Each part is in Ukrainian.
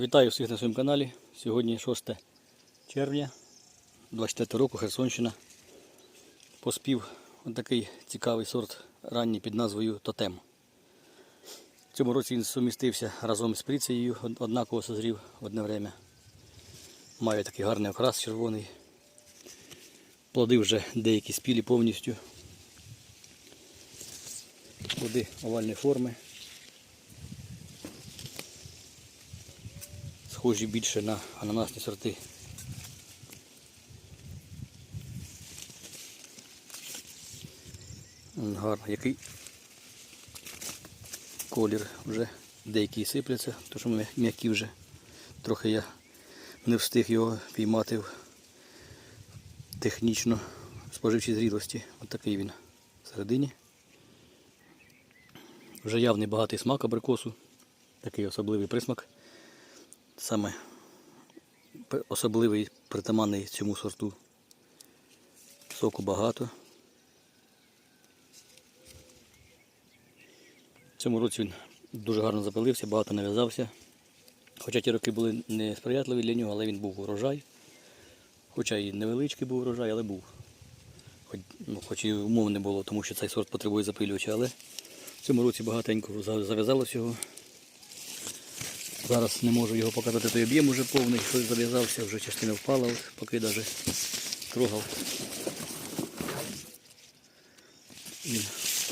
Вітаю всіх на своєму каналі. Сьогодні 6 червня 24 року Херсонщина. Поспів такий цікавий сорт ранній під назвою Тотем. В цьому році він сумістився разом з пріцією, однаково созрів одне время. Має такий гарний окрас червоний. Плоди вже деякі спілі повністю. Плоди овальної форми. Схожі більше на ананасні сорти. Гарно, який колір вже деякі сипляться, то що м'я- м'які вже. Трохи я не встиг його піймати технічно споживчій зрілості. Ось такий він всередині. Вже явний багатий смак абрикосу, такий особливий присмак саме особливий притаманний цьому сорту. Соку багато. В цьому році він дуже гарно запилився, багато нав'язався. Хоча ті роки були не сприятливі для нього, але він був урожай. Хоча і невеличкий був урожай, але був. Хоч, ну, хоч і умов не було, тому що цей сорт потребує запилювача, але в цьому році багатенько за- зав'язалось його. Зараз не можу його показати, той об'єм уже повний, щось зав'язався, вже частина впала, от, поки навіть трогав. Він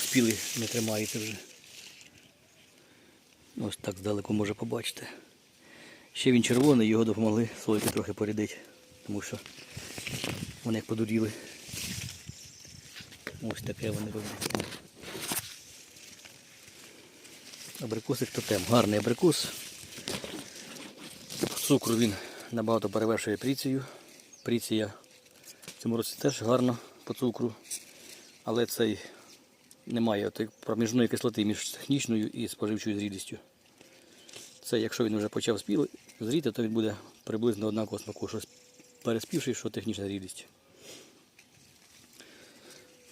спілий не тримається вже. Ось так здалеку може побачити. Ще він червоний, його допомогли слойки трохи порядити, тому що вони як подуріли. Ось таке вони роблять. Абрикосик тотем. Гарний абрикос. Цукру він набагато перевершує пріцію. Пріція в цьому році теж гарно по цукру, але цей немає проміжної кислоти між технічною і споживчою зрілістю. Це якщо він вже почав спіл, зріти, то він буде приблизно однаково смаку, що переспівший, що технічна зрілість.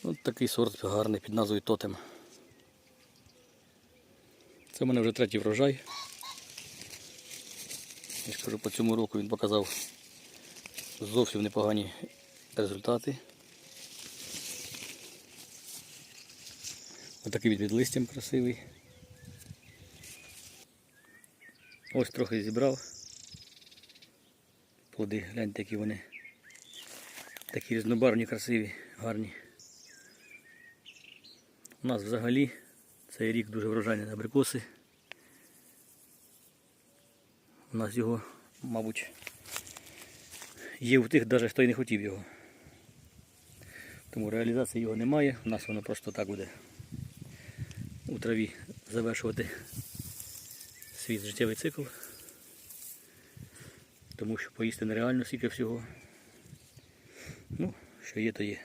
Ось такий сорт гарний під назвою Тотем. Це в мене вже третій врожай. Я ж кажу, по цьому року він показав зовсім непогані результати. Отакий від листям красивий. Ось трохи зібрав. Плоди, гляньте, які вони. Такі різнобарвні, красиві, гарні. У нас взагалі цей рік дуже врожайний на абрикоси. У нас його, мабуть, є у тих, навіть хто й не хотів його. Тому реалізації його немає. У нас воно просто так буде у траві завершувати свій життєвий цикл. Тому що поїсти нереально стільки всього. Ну, що є, то є.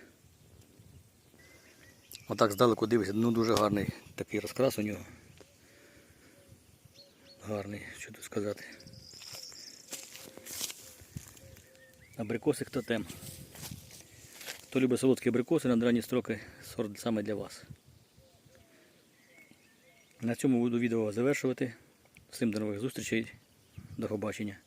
Отак здалеку дивишся, ну дуже гарний такий розкрас у нього. Гарний, що тут сказати. Абрикосик тотем. Хто любить солодкі абрикоси на ранні строки, сорт саме для вас. На цьому буду відео завершувати. Всім до нових зустрічей. До побачення.